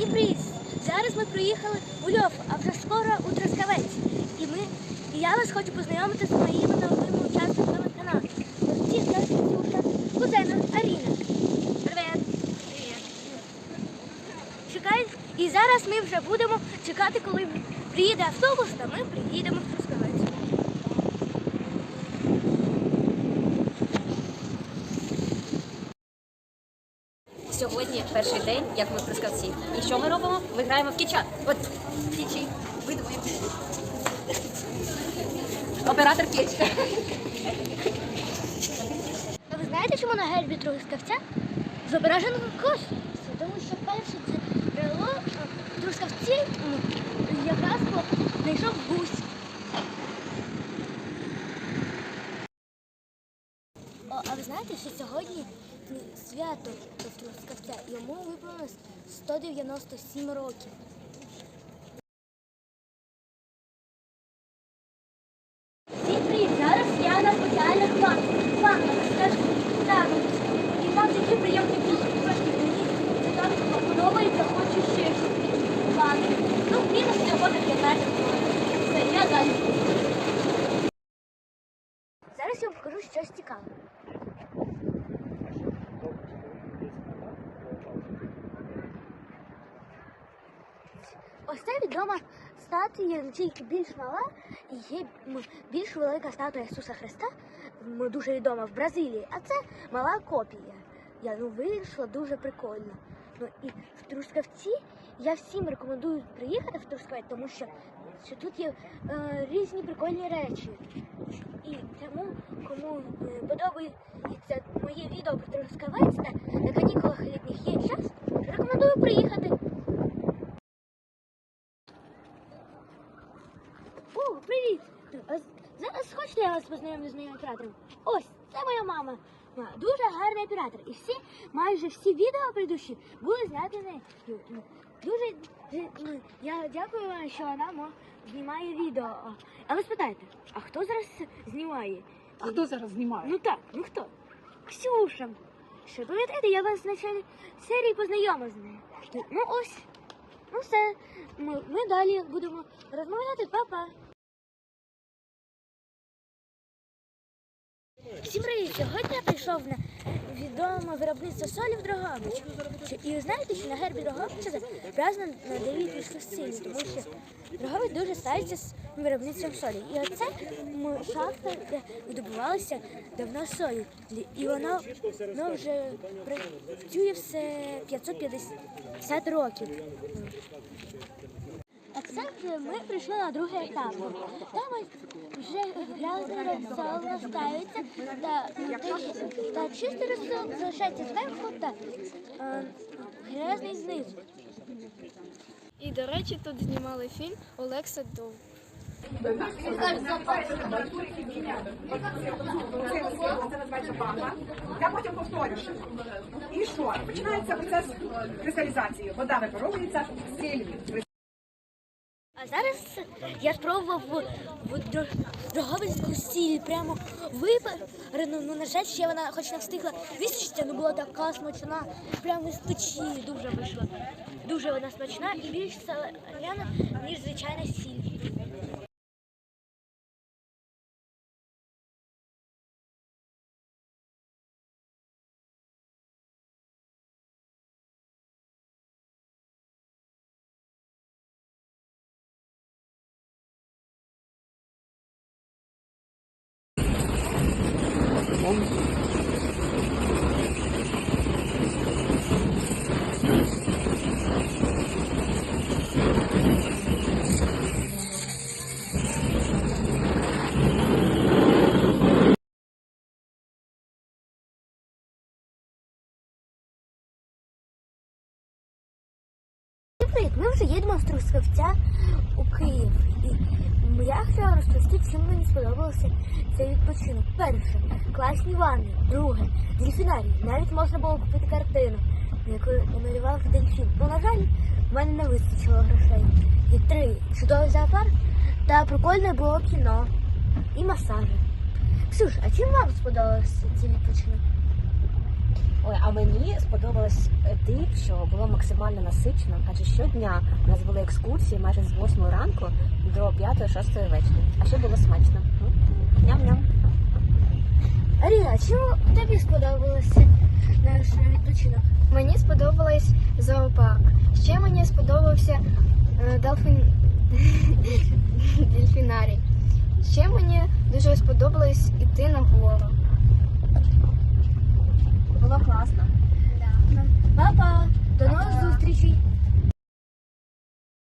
Всім привіт! Зараз ми приїхали у Львов, а вже скоро у Трускавець. І ми і я вас хочу познайомити з моїми новими учасниками каналу. Ці це Ксюша, кузена Аріна. Привіт! Привіт! Чекай, і зараз ми вже будемо чекати, коли приїде автобус, та ми приїдемо в Трускавець. Сьогодні перший день, як ми в Трускавці. І що ми робимо? Ми граємо в кічат. От кічі. Видумуємо. Оператор кіч. А ви знаєте, чому на гербі Трускавця зображено космос? Тому що перше це брело в Трускавці якраз знайшов гусь. А ви знаєте, що сьогодні свято Трускавця, йому виповнилось 197 років. Привіт! Зараз я на спеціальних планах. Планах, скажу, так. І там такі приємні кусочки. Мені це так подобається, хочу ще плани. Ну, мінус всього до 15 Все, я далі. Зараз я вам покажу щось цікаве. Ось це відома статуя тільки більш мала, і є більш велика статуя Ісуса Христа, дуже відома в Бразилії, а це мала копія. Я ну вийшла дуже прикольно. Ну і в Трускавці я всім рекомендую приїхати в Трускавець, тому що, що тут є е, різні прикольні речі. І тому, кому е, подобається моє відео про Трускавець та на канікулах літніх є час, рекомендую приїхати. О, привіт! Зараз хочете я вас познайомлю з моїм оператором? Ось, це моя мама. Дуже гарний оператор. І всі, майже всі відео предыдущі були зняті нею. Дуже е, я дякую вам, що вона знімає відео. А ви спитайте, а хто зараз знімає? А хто зараз знімає? Ну так, ну хто? Ксюша. Що пам'ятаєте, я вас в началі серії познайомив з нею. Ну ось. Ну все. Ми, ми далі будемо розмовляти, Па-па. Всім привіт! Сьогодні прийшов на відоме виробництво солі в Дрогобич. І знаєте, що на гербі Дрогобича зображено на дев'ять місцевців, тому що Дрогобич дуже славиться з виробництвом солі. І оце шахта, де видобувалася давно солі. І воно, воно вже працює все 550 років. А це ми прийшли на другий етап. Там вже грязний розсол настаюється та, та чистий розсол залишається зверху та е, грязний знизу. І, до речі, тут знімали фільм Олекса Дов. Це називається памpa. Я потім повторю. ще. І що? Починається процес кристалізації. Вода випаровується, сіль А зараз я спробував в, в сіль прямо випарену. Ну, на жаль, ще вона хоч не встигла висушитися, але була така смачна, прямо з печі дуже вийшла. Дуже вона смачна і більш соляна, ніж звичайна сіль. 我 Привіт, ми вже їдемо з Трускавця у Київ. І я хотіла розповісти, чим мені сподобався цей відпочинок. Перше, класні ванни. Друге, дельфінарій. Навіть можна було купити картину, яку намалював дельфін. Ну, на жаль, в мене не вистачило грошей. І три, чудовий зоопарк та прикольне було кіно і масажі. Ксюш, а чим вам сподобався цей відпочинок? Ой, а мені сподобалось е, тим, що було максимально насичено, адже щодня у нас були екскурсії майже з 8 ранку до 5-6 вечора. А ще було смачно. Ням-ням. Аріна, чому тобі сподобався наш відпочинок? Мені сподобалось зоопарк. Ще мені сподобався е, дельфін... дельфінарій. Ще мені дуже сподобалось іти на гору. Було класно. Па-па! До нових зустрічей!